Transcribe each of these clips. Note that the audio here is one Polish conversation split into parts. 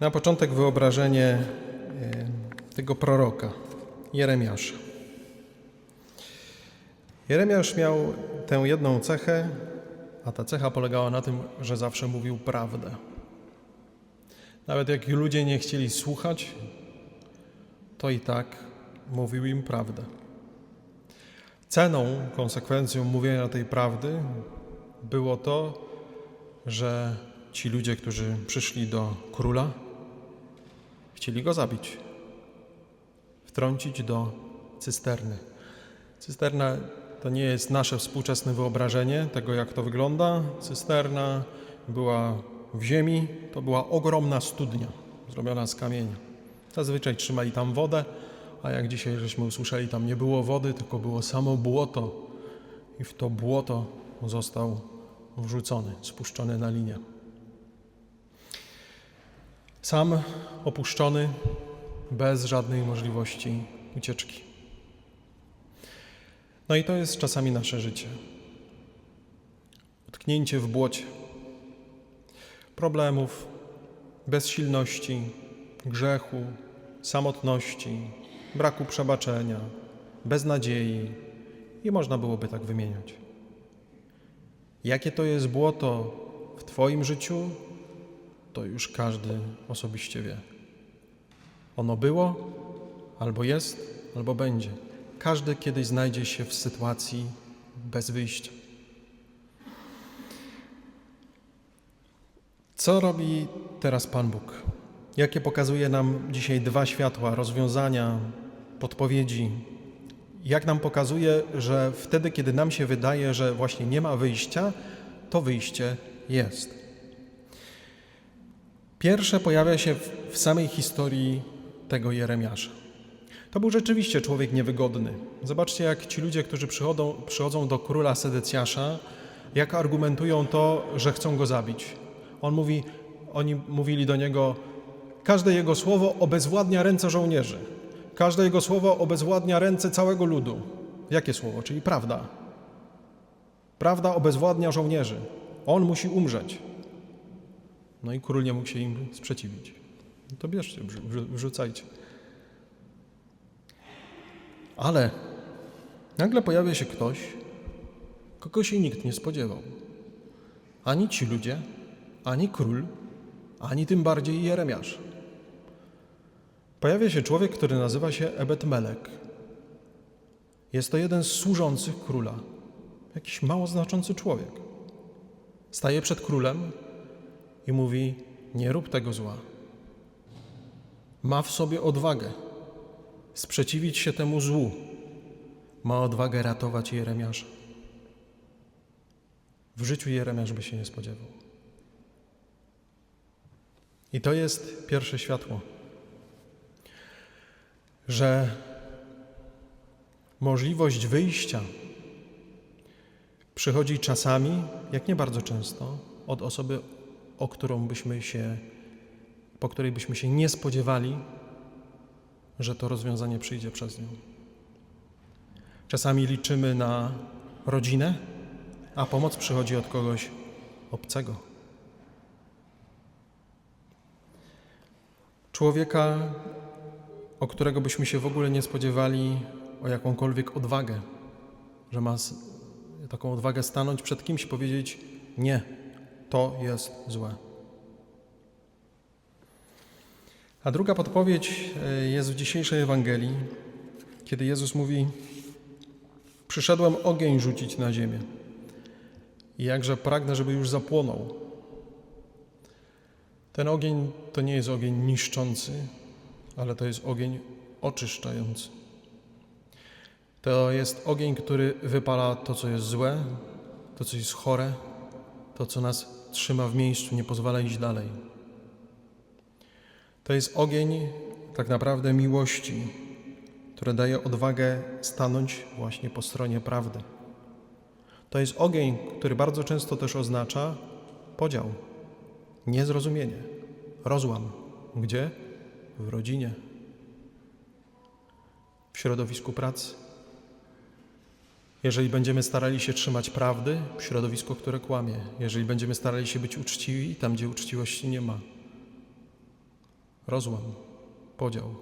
Na początek wyobrażenie e, tego proroka, Jeremiasza. Jeremiasz miał tę jedną cechę, a ta cecha polegała na tym, że zawsze mówił prawdę. Nawet jak ludzie nie chcieli słuchać, to i tak mówił im prawdę. Ceną, konsekwencją mówienia tej prawdy było to, że ci ludzie, którzy przyszli do króla, chcieli go zabić, wtrącić do cysterny. Cysterna to nie jest nasze współczesne wyobrażenie tego, jak to wygląda. Cysterna była w ziemi, to była ogromna studnia zrobiona z kamienia. Zazwyczaj trzymali tam wodę, a jak dzisiaj żeśmy usłyszeli, tam nie było wody, tylko było samo błoto. I w to błoto został wrzucony, spuszczony na linię. Sam opuszczony, bez żadnej możliwości ucieczki. No i to jest czasami nasze życie. Utknięcie w błocie problemów, bezsilności, grzechu, samotności, braku przebaczenia, beznadziei i można byłoby tak wymieniać. Jakie to jest błoto w Twoim życiu, to już każdy osobiście wie. Ono było, albo jest, albo będzie. Każdy kiedyś znajdzie się w sytuacji bez wyjścia. Co robi teraz Pan Bóg? Jakie pokazuje nam dzisiaj dwa światła, rozwiązania, podpowiedzi? Jak nam pokazuje, że wtedy, kiedy nam się wydaje, że właśnie nie ma wyjścia, to wyjście jest. Pierwsze pojawia się w, w samej historii tego Jeremiasza. To był rzeczywiście człowiek niewygodny. Zobaczcie, jak ci ludzie, którzy przychodzą, przychodzą do króla Sedecjasza, jak argumentują to, że chcą go zabić. On mówi, oni mówili do niego, każde jego słowo obezwładnia ręce żołnierzy. Każde jego słowo obezwładnia ręce całego ludu. Jakie słowo? Czyli prawda. Prawda obezwładnia żołnierzy. On musi umrzeć. No i król nie mógł się im sprzeciwić. No to bierzcie, wrzucajcie. Ale nagle pojawia się ktoś, kogo się nikt nie spodziewał. Ani ci ludzie, ani król, ani tym bardziej Jeremiasz. Pojawia się człowiek, który nazywa się Ebed Melek. Jest to jeden z służących króla, jakiś mało znaczący człowiek. Staje przed królem i mówi: Nie rób tego zła. Ma w sobie odwagę sprzeciwić się temu złu. Ma odwagę ratować Jeremiasza. W życiu Jeremiasz by się nie spodziewał. I to jest pierwsze światło, że możliwość wyjścia przychodzi czasami, jak nie bardzo często, od osoby, o którą byśmy się, po której byśmy się nie spodziewali, że to rozwiązanie przyjdzie przez nią. Czasami liczymy na rodzinę, a pomoc przychodzi od kogoś obcego. Człowieka, o którego byśmy się w ogóle nie spodziewali o jakąkolwiek odwagę, że ma taką odwagę stanąć przed kimś i powiedzieć: Nie, to jest złe. A druga podpowiedź e, jest w dzisiejszej Ewangelii, kiedy Jezus mówi: Przyszedłem ogień rzucić na ziemię. I jakże pragnę, żeby już zapłonął. Ten ogień to nie jest ogień niszczący, ale to jest ogień oczyszczający. To jest ogień, który wypala to, co jest złe, to, co jest chore, to, co nas trzyma w miejscu, nie pozwala iść dalej. To jest ogień tak naprawdę miłości, który daje odwagę stanąć właśnie po stronie prawdy. To jest ogień, który bardzo często też oznacza podział, niezrozumienie, rozłam. Gdzie? W rodzinie, w środowisku pracy. Jeżeli będziemy starali się trzymać prawdy, w środowisku, które kłamie, jeżeli będziemy starali się być uczciwi, tam gdzie uczciwości nie ma. rozłam, podział.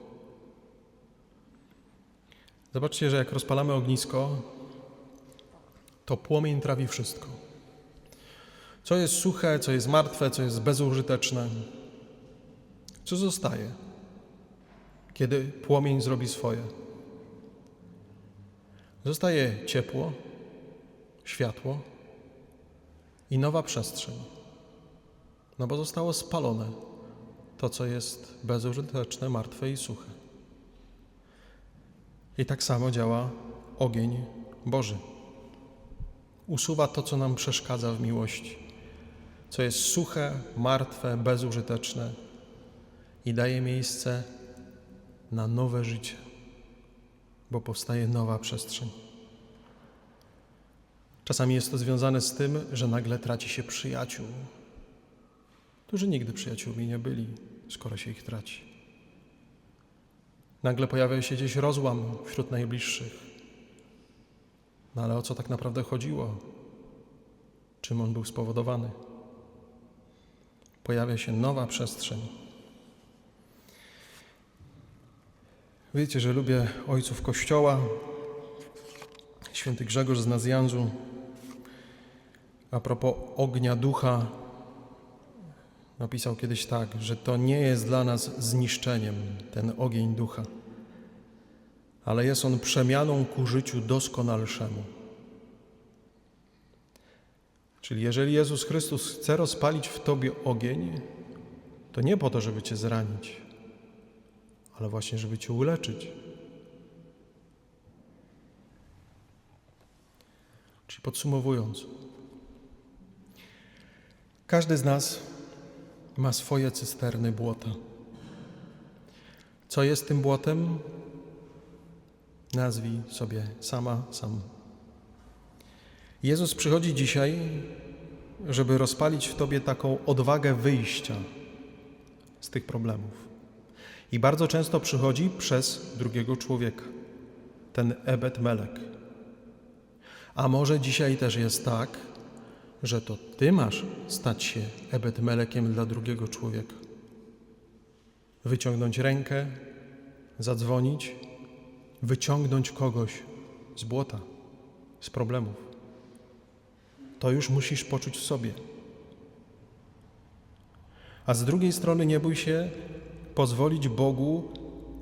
Zobaczcie, że jak rozpalamy ognisko, to płomień trawi wszystko. Co jest suche, co jest martwe, co jest bezużyteczne. Co zostaje, kiedy płomień zrobi swoje? Zostaje ciepło, światło i nowa przestrzeń. No bo zostało spalone to, co jest bezużyteczne, martwe i suche. I tak samo działa ogień Boży. Usuwa to, co nam przeszkadza w miłości, co jest suche, martwe, bezużyteczne i daje miejsce na nowe życie, bo powstaje nowa przestrzeń. Czasami jest to związane z tym, że nagle traci się przyjaciół, którzy nigdy przyjaciółmi nie byli, skoro się ich traci. Nagle pojawia się gdzieś rozłam wśród najbliższych. No ale o co tak naprawdę chodziło? Czym on był spowodowany? Pojawia się nowa przestrzeń. Wiecie, że lubię ojców Kościoła. Święty Grzegorz z Nazjanzu a propos ognia ducha napisał kiedyś tak, że to nie jest dla nas zniszczeniem ten ogień ducha, ale jest on przemianą ku życiu doskonalszemu. Czyli jeżeli Jezus Chrystus chce rozpalić w tobie ogień, to nie po to, żeby cię zranić, ale właśnie, żeby cię uleczyć. Czyli podsumowując, każdy z nas ma swoje cysterny błota. Co jest tym błotem? Nazwij sobie sama, sam. Jezus przychodzi dzisiaj, żeby rozpalić w tobie taką odwagę wyjścia z tych problemów. I bardzo często przychodzi przez drugiego człowieka, ten Ebed Melek. A może dzisiaj też jest tak, że to ty masz stać się Ebed Melekiem dla drugiego człowieka. Wyciągnąć rękę, zadzwonić, wyciągnąć kogoś z błota, z problemów. To już musisz poczuć w sobie. A z drugiej strony nie bój się pozwolić Bogu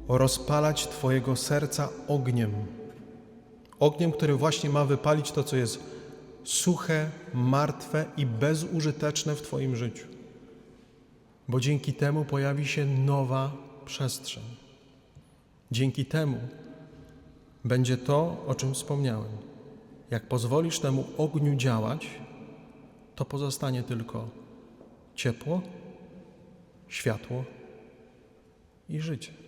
rozpalać Twojego serca ogniem. Ogniem, który właśnie ma wypalić to, co jest suche, martwe i bezużyteczne w Twoim życiu. Bo dzięki temu pojawi się nowa przestrzeń. Dzięki temu będzie to, o czym wspomniałem. Jak pozwolisz temu ogniu działać, to pozostanie tylko ciepło, światło i życie.